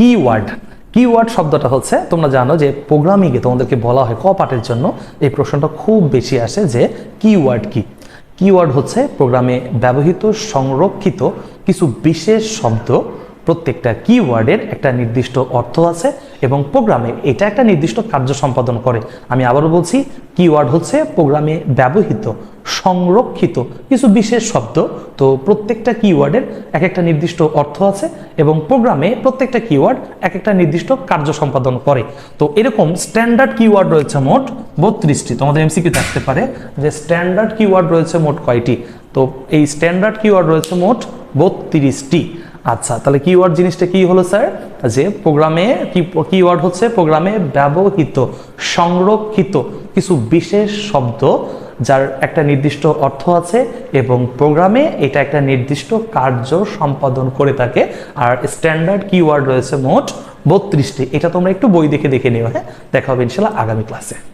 Keyword keyword শব্দটা হচ্ছে, তোমরা জানো যে প্রোগ্রামিংয়ে তোমাদেরকে বলা হয় কপাটের জন্য। এই প্রশ্নটা খুব বেশি আসে যে কিওয়ার্ড কি? কিওয়ার্ড হচ্ছে প্রোগ্রামে ব্যবহৃত, সংরক্ষিত কিছু বিশেষ শব্দ। প্রত্যেকটা কিওয়ার্ডের একটা নির্দিষ্ট অর্থ আছে। এবং প্রোগ্রামে এটা একটা নির্দিষ্ট কার্য সম্পাদন করে। আমি আবারও বলছি কিওয়ার্ড হচ্ছে প্রোগ্রামে ব্যবহৃত, সংরক্ষিত কিছু বিশেষ শব্দ। তো প্রত্যেকটা কিওয়ার্ডের এক একটা নির্দিষ্ট অর্থ আছে এবং প্রোগ্রামে প্রত্যেকটা কিওয়ার্ড এক একটা নির্দিষ্ট কার্য সম্পাদন করে। তো এরকম স্ট্যান্ডার্ড কিওয়ার্ড রয়েছে মোট বত্রিশটি। তোমাদের এমসিকিউ থাকতে পারে যে স্ট্যান্ডার্ড কিওয়ার্ড রয়েছে মোট কয়টি? তো এই স্ট্যান্ডার্ড কিওয়ার্ড রয়েছে মোট বত্রিশটি। আচ্ছা তাহলে কিওয়ার্ড জিনিসটা কি হলো স্যার যে প্রোগ্রামে কি কিওয়ার্ড হচ্ছে প্রোগ্রামে ব্যবহৃত, সংরক্ষিত কিছু বিশেষ শব্দ যার একটা নির্দিষ্ট অর্থ আছে এবং প্রোগ্রামে এটা একটা নির্দিষ্ট কার্য সম্পাদন করে থাকে। আর স্ট্যান্ডার্ড কিওয়ার্ড রয়েছে মোট বত্রিশটি। এটা তোমরা একটু বই দেখে দেখে নিও হ্যাঁ? দেখা হবে ইনশাল্লাহ আগামী ক্লাসে